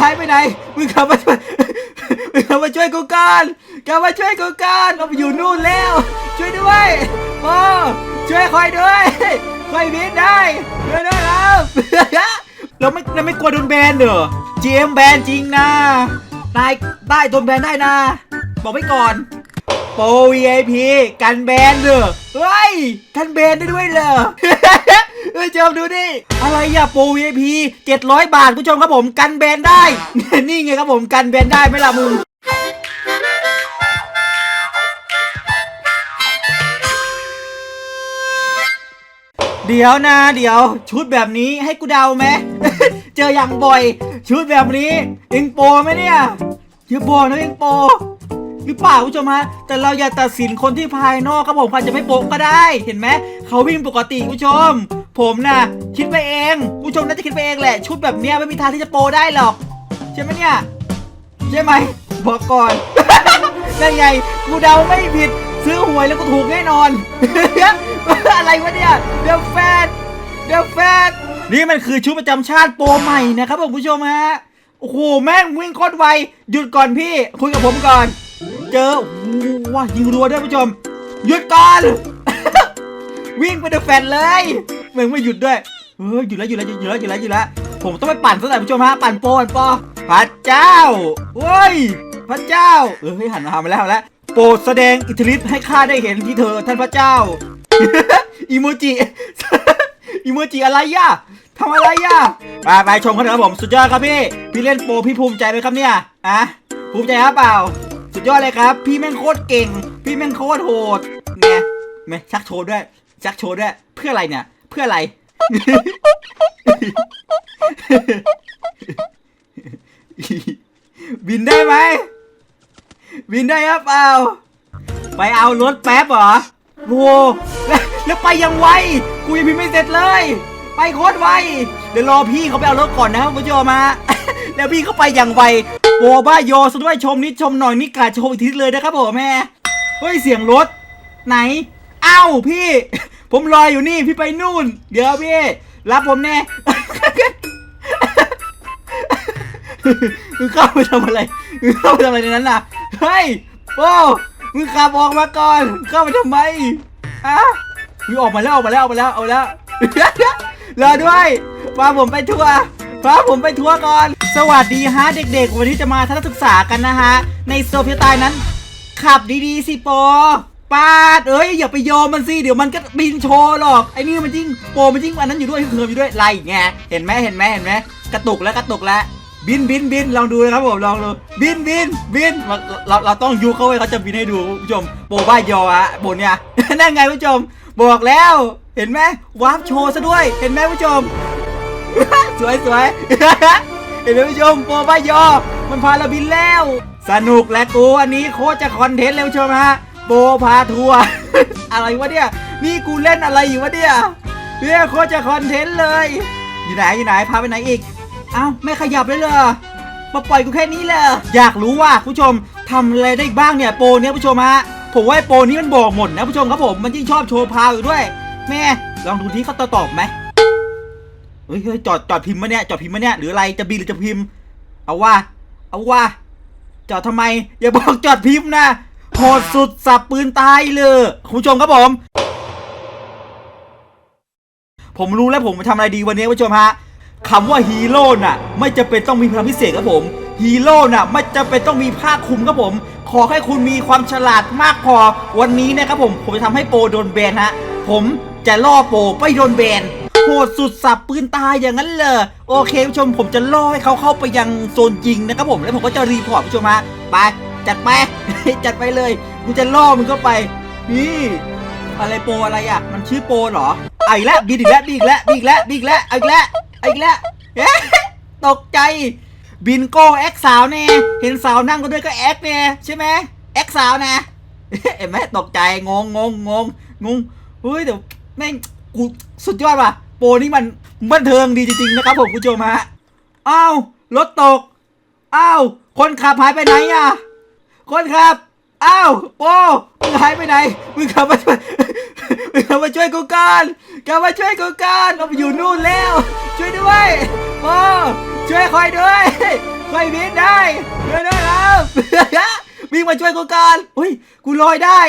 หายไปไหน มึงขับมาช่วยมึงขับมาช่วยกูก่อนกลับมาช่วยกูก่อนเราไปอยู่นู่นแล้ว ช่วยด้วยโอ้ช่วยคอยด้วยคอยบินได้ช่วยด้วยครับเราไม่เราไม่กลัวโดนแบนเหรอเจมแบนจริงนะนายได้โดนแบนได้นะ บอกไว้ก่อน ปร VIP กันแบนเหรอเฮ้ย กันแบนได้ด้วยเหรอเฮ้ยเจมดูดิอะไรอะโปร VIP 700 บาทผู้ชมครับผมกันแบนได้ นี่ไงครับผมกันแบนได้ไหมล่ะมึงเดี๋ยวนะเดี๋ยวชุดแบบนี้ให้กูเดาไหม เจออย่างบ่อย ชุดแบบนี้เอ็งโปรไหมเนี่ยอย่าบอกนะเอ็งโป รหรือเปล่าผู้ชมฮะแต่เราอย่าตัดสินคนที่ภายนอกครับผมอาจจะไม่โปะก็ได้ เห็นไหมเขาวิ่งปกติผู้ชม ผมน่ะคิดไปเองผู้ชมน่าจะคิดไปเองแหละ ชุดแบบเนี้ยไม่มีทางที่จะโปได้หรอกใช่ไหมเนี่ยใช่ไหมบอกก่อนได้ไงกูเดาไม่ผิดซื้อหวยแล้วก็ถูกแน่นอน อะไรวะเนี่ยเดอะแฟนเดอะแฟนนี่มันคือชุดประจำชาติโปรใหม่นะครับผมผู้ชมฮะ โอ้โห แม่งวิ่งโคตรไว หยุดก่อนพี่ คุยกับผมก่อน เจอว้ายิงรัวด้วยผู้ชมหยุดก่อน วิ่งไปเดอะแฟนเลยมึงไม่หยุดด้วยเออหยุดแล้วหยุดแล้วหยุดแล้วหยุดแล้วหยุดแล้วผมต้องไปปั่นซะหน่อยผู้ชมฮะปั่นโปรปั่นโปพระเจ้าเว้ยพระเจ้าเออเฮ้ยหันมาหามาแล้วแล้วโปรดแสดงอิทธิฤทธิ์ให้ข้าได้เห็นที่เธอท่านพระเจ้าอีโมจิอีโมจิอะไรย่ะทำอะไรย่ะไปไปชมกันเถอะครับผมสุดยอดครับพี่ พี่เล่นโปรพี่ภูมิใจไหมครับเนี่ยอะภูมิใจครับเปล่า สุดยอดเลยครับ พี่แม่งโคตรเก่ง พี่แม่งโคตรโหดเนี่ยไม่ชักโชว์ด้วยชักโชว์ด้วย เพื่ออะไรเนี่ย เพื่ออะไร บินได้ไหม บินได้ครับเปล่าไปเอารถแป๊บเหรอโว้แล้วแล้วไปยังไว กูยังพิมพ์ไม่เสร็จเลย ไปโคตรไว เดี๋ยวรอพี่เขาไปเอารถก่อนนะครับคุณผู้ชมมาแล้วพี่เขาไปอย่างไว โอ้บ้าโยซะด้วยชมนิดชมหน่อยนี่กาโชว์อีกทีเลยนะครับผมแม่เฮ้ยเสียงรถ ไหนเอ้าพี่ ผมรออยู่นี่พี่ไปนู่น เดี๋ยวพี่ รับผมแน่มึงเข้าไปทำอะไรมึงเข้าไปทำอะไรในนั้นน่ะเฮ้ยโอ้มึงขับออกมาก่อนเข้าไปทำไมอะมึงออกมาแล้วออกมาแล้วออกมาแล้วเอาแล้วรอด้วยพาผมไปทัวร์พาผมไปทัวร์ก่อน สวัสดีฮะเด็กๆ วันนี้จะมาทัศนศึกษากันนะฮะ ในโซเฟียตายนั้น ขับดีๆสิโปปาดเอ้ยอย่าไปยอมมันสิ เดี๋ยวมันก็บินโชว์หรอกไอ้นี่มันยิ่งโปมันยิ่งอันนั้นอยู่ด้วยเพิ่มอยู่ด้วยไรไงเห็นไหมเห็นไหมเห็นไหมกระตุกแล้วกระตุกแล้วบินบินบินลองดูนะครับผมลองดูบินบินบินเราเราต้องยุเขาไว้เขาจะบินให้ดูผู้ชมโปบ้ายออะบนเนี่ยนั่นไงผู้ชม บอกแล้วเห็นไหมวาร์ปโชว์ซะด้วย เห็นไหมผู้ชม สวยสวย เห็นไหมผู้ชมโปบ้ายอ มันพาเราบินแล้ว สนุกและกูอันนี้โคตรจะคอนเทนต์เลยคุณผู้ชมฮะโปพาทัวร์ อะไรวะเนี่ย นี่กูเล่นอะไรอยู่วะเนี่ยเนี่ยโคตรจะคอนเทนต์เลย อยู่ไหนอยู่ไหนพาไปไหนอีก เอ้าไม่ขยับเลยเหรอมาปล่อยกูแค่นี้เลยอยากรู้ว่าผู้ชมทำอะไรได้บ้างเนี่ยโปรเนี้ยผู้ชมฮะผมว่าโปรนี้มันบอกหมดนะผู้ชมครับผมมันยิ่งชอบโชว์พาวอยู่ด้วย แม่ลองดูที่เขาตอบไหม เฮ้ยเฮ้ยจอดจอดพิมพ์มาเนี่ยจอดพิมพ์มาเนี่ยหรืออะไรจะบินหรือจะพิมพ์ เอาว่า เอาว่าจอดทำไม อย่าบอกจอดพิมพ์นะโหดสุดสับปืนตายเลยคุณผู้ชมครับผม ผมรู้แล้วผมจะทำอะไรดีวันนี้คุณผู้ชมฮะคำว่าฮีโร่น่ะ ไม่จะเป็นต้องมีพลังพิเศษครับผมฮีโร่น่ะไม่จะเป็นต้องมีผ้าคลุมครับผม ขอให้คุณมีความฉลาดมากพอวันนี้นะครับผม ผมจะทำให้โปรโดนแบนฮะผมจะล่อโปรไปโดนแบน โหดสุดสับปืนตายอย่างนั้นเลยโอเคผู้ชมผมจะล่อให้เขาเข้าไปยังโซนจริงนะครับผมแล้วผมก็จะรีพอร์ตผู้ชมฮะไปจัดไปจัดไปเลยกูจะล่อมันเข้าไปนี่อะไรโปรอะไรอะ มันชื่อโปรเหรอไอ้ละบินอีกแล้วบินอีกแล้วบินอีกแล้วบินอีกแล้วอีกแล้วอีกแล้ตกใจ บินโก้แอคสาวเนี่ยเห็นสาวนั่งกันด้วยก็แอคเนี่ยใช่ไหมแอคสาวนะเอ๊ะไหมตกใจงงงงงงงเฮ้ยเดี๋ยวแม่งกูสุดยอดว่ะ โปนี่มันบันเทิงดีจริงๆนะครับผมคุณผู้ชมฮะอ้าวรถตกอ้าวคนขับหายไปไหนอะ คนขับอ้าวโป้มึงหายไปไหนมึงขับมาช่วยมึงขับมาช่วยกูก่อนกลับมาช่วยกูก่อนเราไปอยู่นู่นแล้ว ช่วยด้วยโป้ช่วยคอยด้วยไม่บินได้ช่วยด้วยครับวิ่งมาช่วยกูก่อนอุ้ยกูลอยได้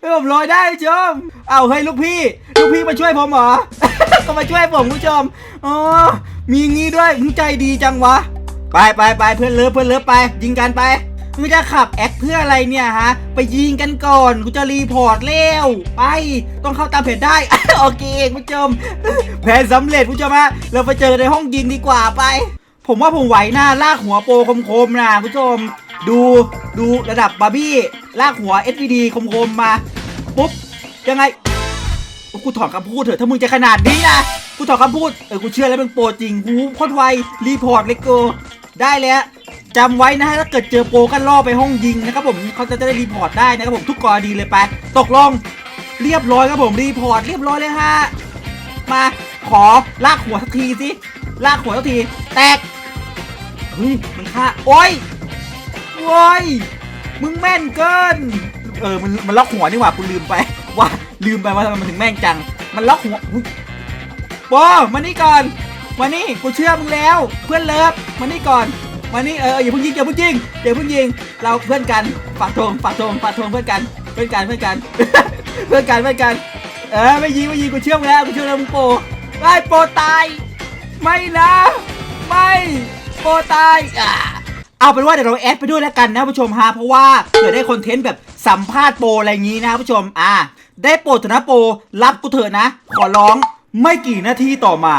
เฮ้ยผมลอยได้คุณผู้ชม เอาเฮ้ยลูกพี่ ลูกพี่มาช่วยผมเหรอ ก็มาช่วยผมคุณผู้ชม อ๋อ มีงี้ด้วยมึงใจดีจังวะ ไปไปไปเพื่อนเลิฟเพื่อนเลิฟไป ยิงกันไปมึงจะขับแอคเพื่ออะไรเนี่ยฮะ ไปยิงกันก่อนกูจะรีพอร์ตเร็วไป ต้องเข้าตามเพจได้ โอเคคุณผู้ชม แผนสำเร็จคุณผู้ชมฮะ เราไปเจอในห้องยิงดีกว่าไป ผมว่าผมไหวหน้าลากหัวโปรคมๆนะคุณผู้ชม ดูดูระดับบาร์บี้ลากหัว SVD คมๆมาปุ๊บยังไงกูถอนคำพูดเถอะถ้ามึงจะขนาดนี้นะกูถอนคำพูดเออกูเชื่อแล้วมึงโปรจริงหูโคตรไวรีพอร์ตเลยกูได้แล้วจำไว้นะฮะถ้าเกิดเจอโปรกันล่อไปห้องยิงนะครับผมเขาจะได้รีพอร์ตได้นะครับผมทุกกรณีเลยไปตกลงเรียบร้อยครับผมรีพอร์ตเรียบร้อยเลยฮะมาขอลากหัวสักทีสิลากหัวสักที แตกเฮ้ยมันฆ่าโอ้ย โอ้ยมึงแม่นเกิน เออ มันมันล็อกหัวนี่หว่าคุณลืมไป ว่าลืมไปว่าทำไมมันถึงแม่งจัง มันล็อกหัวอุ๊ยโบมานี่ก่อนมานี่กูเชื่อมึงแล้ว เพื่อนเลิฟมานี่ก่อนมานี่เออเอย่าเพิ่งยิงอย่าเพิ่งยิงอย่าเพิ่งยิง เราเพื่อนกันฝากทงฝากทงฝากทงเพื่อนกัน เพื่อนกันเพื่อนกัน เพื่อนกันเพื่อนกัน เออไม่ยิงไม่ยิงกูเชื่อมแล้วกูเชื่อแล้วมึงโปไอ้โปตาย ไม่นะไม่โปตายอ่า เอาเป็นว่าเดี๋ยวเราแอดไปด้วยแล้วกันนะผู้ชมฮะเพราะว่าเผื่อได้คอนเทนต์แบบสัมภาษณ์โปรอะไรอย่างนี้นะผู้ชมอ่า ได้โปรเถอะนะโปรรับกูเถอะนะ ขอร้องไม่กี่นาทีต่อมา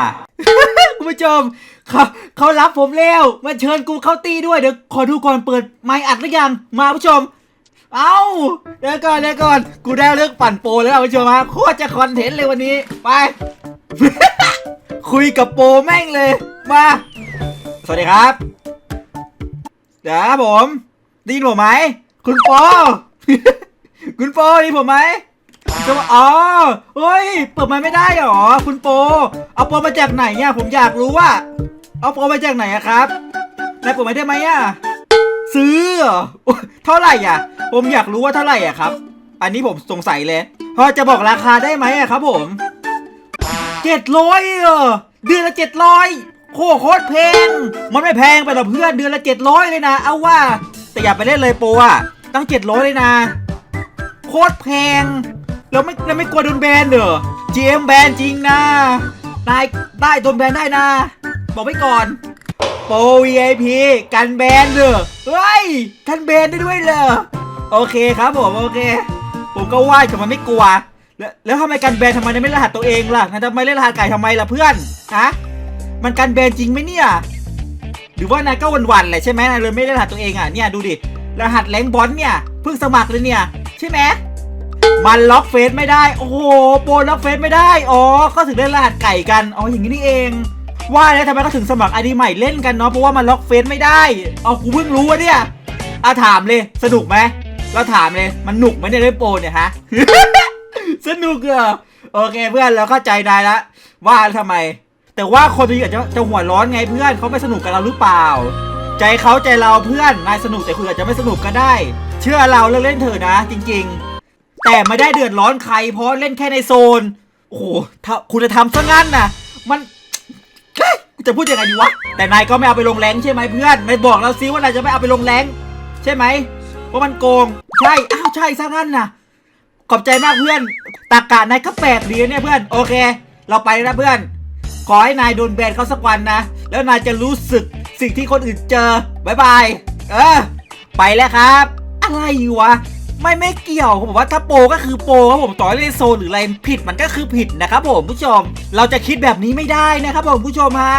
คุณผู้ชมเขาเขารับผมแล้วมาเชิญกูเข้าตีด้วยเดี๋ยวขอดูก่อนเปิดไมค์อัดหรือยังมาผู้ชม เอาเดี๋ยวก่อนเดี๋ยวก่อนกูได้เลิกปั่นโปรแล้วผู้ชมฮะโคตรจะคอนเทนต์เลยวันนี้ไป คุยกับโปรแม่งเลยมาสวัสดีครับ เดี๋ยวผมได้ยินผมไหม คุณปอคุณปอได้ยินผมไหมจะว่าอ๋อเฮ้ย เปิดไมาไม่ได้หรอ คุณโป เอาโปรมาจากไหนเนี่ยผมอยากรู้ว่า เอาโปรมาจากไหนอะครับนายเปิดไมาได้ไหมอะซื้อเหรอเท่าไหร่อะ ผมอยากรู้ว่าเท่าไหร่อะครับ อันนี้ผมสงสัยเลยพอจะบอกราคาได้ไหมอะครับผมเจ็ดร้อยเออเดือนละเจ็ดร้อย โคโคตรแพง มันไม่แพงไปหรอกเพื่อนเดือนละเจ็ดร้อยเลยนะ เอาว่า แต่อย่าไปเล่นเลยโปรอะตั้งเจ็ดร้อยเลยนะ โคตรแพง แล้วไม่แล้วไม่กลัวโดนแบนเหรอ GM แบนจริงนะ นายได้โดนแบนได้นะ บอกไว้ก่อน โปร VIP กันแบนเหรอ เฮ้ย กันแบนได้ด้วยเหรอ โอเคครับผมโอเค ผมก็ว่าแต่มันไม่กลัว แล้วแล้วทำไมกันแบนทำไมไม่เล่นรหัสตัวเองล่ะทำไมเล่นรหัสไก่ทำไมล่ะเพื่อน ฮะ มันกันแบนจริงไหมเนี่ยหรือว่านายก็วันๆแหละใช่ไหมนายเลยไม่เล่นรหัสตัวเองอะเนี่ยดูดิรหัสแรงบอลเนี่ยเพิ่งสมัครเลยเนี่ยใช่ไหมมันล็อกเฟซไม่ได้ โอ้โหโปรล็อกเฟซไม่ได้ อ๋อ ก็ถึงได้รหัสไก่กัน อ๋อ อย่างนี้นี่เอง ว่าแล้วทำไมก็ถึงสมัครไอดีใหม่เล่นกันเนาะ เพราะว่ามันล็อกเฟซไม่ได้ เอากูเพิ่งรู้วะเนี่ยอาถามเลย สนุกไหม เราถามเลย มันหนุกไหมเนี่ยเล่นโปรเนี่ยฮะ สนุกเหรอ โอเคเพื่อนเราเข้าใจได้ละ ว่าทำไม แต่ว่าคนที่อาจจะจะหัวร้อนไงเพื่อนเขาไม่สนุกกับเราหรือเปล่า ใจเขาใจเราเพื่อนนายสนุกแต่คุณอาจจะไม่สนุกก็ได้ เชื่อเราเลิกเล่นเถอะนะ จริง ๆ แต่ไม่ได้เดือดร้อนใคร เพราะเล่นแค่ในโซนโอ้โหถ้าคุณจะทำซะงั้นนะมันจะพูดยังไงดีวะ แต่นายก็ไม่เอาไปลงแรงใช่ไหมเพื่อนนายบอกเราซิว่านายจะไม่เอาไปลงแรงใช่ไหมเพราะมันโกง ใช่ อ้าว ใช่ซะงั้นนะขอบใจมากเพื่อน ตากาศนายก็แปลกดีนเนี่ยเพื่อน โอเค เราไปแล้วนะเพื่อน ขอให้นายโดนแบนเขาสักวันนะ แล้วนายจะรู้สึกสิ่งที่คนอื่นเจอบายบาย เออ ไปแล้วครับ อะไรวะ ไม่ไม่เกี่ยวผมว่าถ้าโปก็คือโปครับผมต่อให้เลนโซหรืออะไรผิดมันก็คือผิดนะครับผมผู้ชม เราจะคิดแบบนี้ไม่ได้นะครับผมผู้ชมฮะ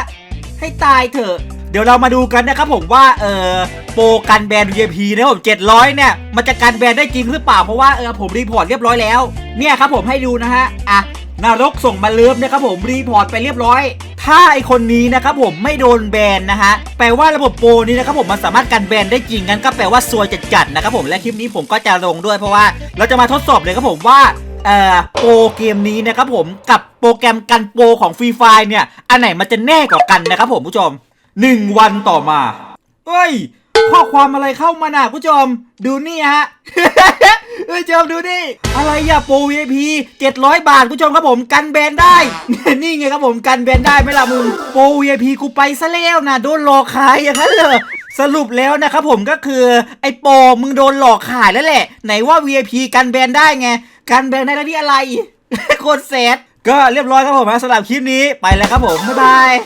ให้ตายเถอะเดี๋ยวเรามาดูกันนะครับผมว่าเออโปรกันแบน VIP นะผม700 เนี่ย มันจะกันแบนได้จริงหรือเปล่า เพราะว่าเออผมรีพอร์ตเรียบร้อยแล้ว เนี่ยครับผมให้ดูนะฮะ อะ นรกส่งมาเลิฟนะครับผมรีพอร์ตไปเรียบร้อย ถ้าไอคนนี้นะครับผมไม่โดนแบนนะฮะแปลว่าระบบโปรนี้นะครับผมมันสามารถกันแบนได้จริงงั้นก็แปลว่าซวยจัดๆนะครับผมและคลิปนี้ผมก็จะลงด้วยเพราะว่าเราจะมาทดสอบเลยครับผมว่าเอ่อโปรเกมนี้นะครับผมกับโปรแกรมกันโปรของฟรีไฟเนี่ยอันไหนมันจะแน่กว่ากันนะครับผมผู้ชมหนึ่งวันต่อมาเฮ้ย ข้อความอะไรเข้ามาน่ะผู้ชม ดูนี่ฮะเฮ้ชมดูนี่ อะไรอะโปร VIP 700 บาทผู้ชมครับผมกันแบนได้ นี่ไงครับผมกันแบนได้ไหมล่ะมึงโปร VIP กูไปซะแล้วนะโดนหลอกขายอย่างนั้นเหรอสรุปแล้วนะครับผมก็คือไอ้โปมึงโดนหลอกขายแล้วแหละ ไหนว่า VIP กันแบนได้ไงกันแบนได้แล้วที่อะไรโคตรแซดก็เรียบร้อยครับผมสำหรับคลิปนี้ไปแล้วครับผมบ๊ายบาย